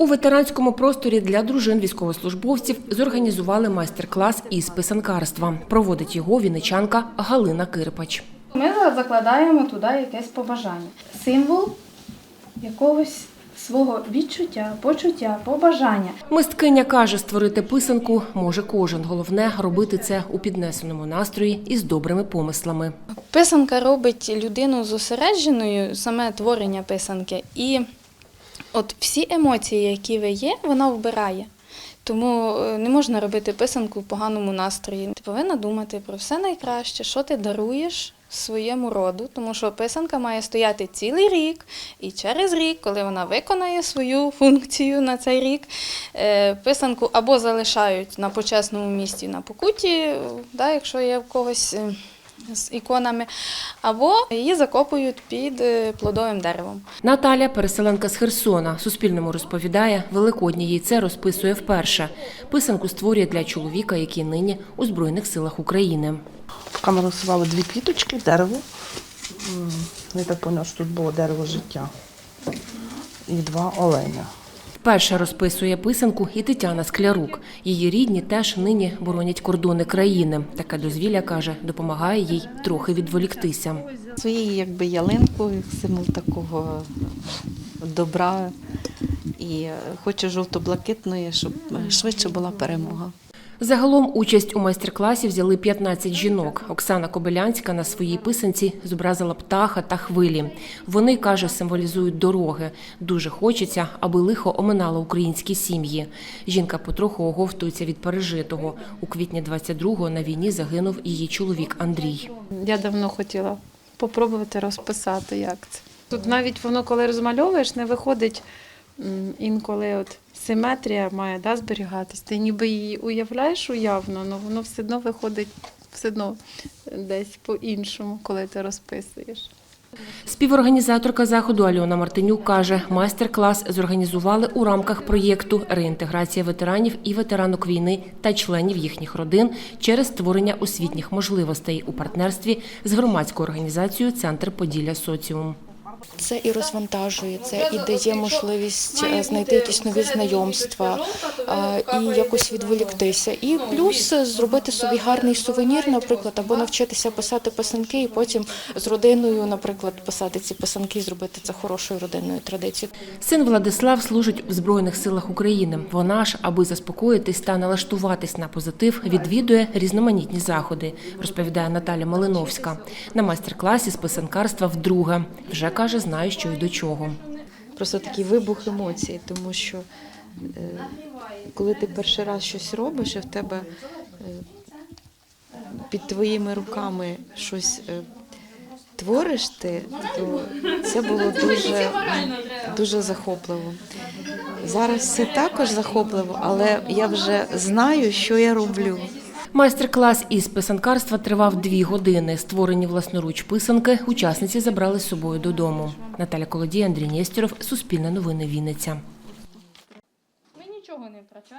У ветеранському просторі для дружин військовослужбовців зорганізували майстер-клас із писанкарства. Проводить його вінничанка Галина Кирпач. Ми закладаємо туди якесь побажання. Символ якогось свого відчуття, почуття, побажання. Мисткиня каже, створити писанку може кожен. Головне робити це у піднесеному настрої і з добрими помислами. Писанка робить людину зосередженою, саме творення писанки. І от всі емоції, які ви є, вона вбирає. Тому е, не можна робити писанку в поганому настрої. Ти повинна думати про все найкраще, що ти даруєш своєму роду, тому що писанка має стояти цілий рік, і через рік, коли вона виконає свою функцію на цей рік, е, писанку або залишають на почесному місці на покуті, е, да, якщо є в когось. З іконами, або її закопують під е, плодовим деревом. Наталя, переселенка з Херсона, Суспільному розповідає, великоднє їй це розписує вперше. Писанку створює для чоловіка, який нині у Збройних силах України. Поки рисували дві квіточки, дерево. Я так поняла, що тут було дерево життя. І два оленя. Вперше розписує писанку і Тетяна Склярук. Її рідні теж нині боронять кордони країни. Таке дозвілля каже, допомагає їй трохи відволіктися. Своєю якби ялинкою, символ такого добра і хоче жовто-блакитної, щоб швидше була перемога. Загалом участь у майстер-класі взяли 15 жінок. Оксана Кобилянська на своїй писанці зобразила птаха та хвилі. Вони, каже, символізують дороги. Дуже хочеться, аби лихо оминало українські сім'ї. Жінка потроху оговтується від пережитого. У квітні 22-го на війні загинув її чоловік Андрій. Я давно хотіла попробувати розписати, як це. Тут навіть воно, коли розмальовуєш, не виходить інколи от симетрія має да, зберігатись. Ти ніби її уявляєш уявно, але воно все одно виходить все одно десь по-іншому, коли ти розписуєш. Співорганізаторка заходу Альона Мартинюк каже, майстер-клас зорганізували у рамках проєкту реінтеграція ветеранів і ветеранок війни та членів їхніх родин через створення освітніх можливостей у партнерстві з громадською організацією Центр Поділля Соціум. Це і розвантажує, це і дає можливість е, знайти якісь нові знайомства і якось відволіктися. І плюс е, зробити собі гарний сувенір, наприклад, або навчитися писати писанки, і потім з родиною, наприклад, писати ці писанки, і зробити це хорошою родинною традицією. Син Владислав служить в Збройних силах України. Вона ж, аби заспокоїтись та налаштуватись на позитив, відвідує різноманітні заходи, розповідає Наталя Малиновська. На майстер-класі з писанкарства вдруге. Вже каже, знає, що й до чого. Просто такий вибух емоцій, тому що е, коли ти перший раз щось робиш, і в тебе е, під твоїми руками щось е, твориш ти, то це було дуже, дуже захопливо. Зараз це також захопливо, але я вже знаю, що я роблю. Майстер-клас із писанкарства тривав дві години. Створені власноруч писанки учасниці забрали з собою додому. Наталя Колодій, Андрій Нєстєров, Суспільне новини Вінниця. Ми нічого не втрачаємо.